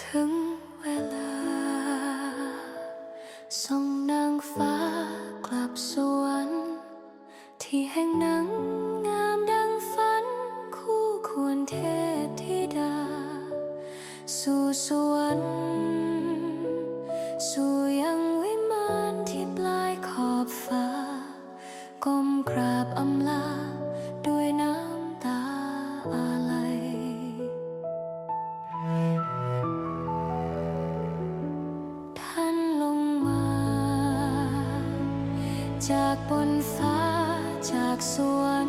ถึงเวลา ส่งนางฟ้ากลับสวรรค์ที่แห่งนั้นงามดังฝัน คู่ควรเทพธิดา สู่สวรรค์สู่ยังวิมานที่ปลายขอบฟ้า ก้มกราบอำลา จากบนฟ้าจากสวน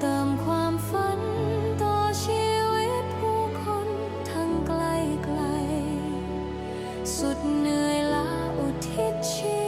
เติมความฝันต่อชีวิตผู้คนทั้งไกลไกล สุดเหนื่อยล้าอุทิศชี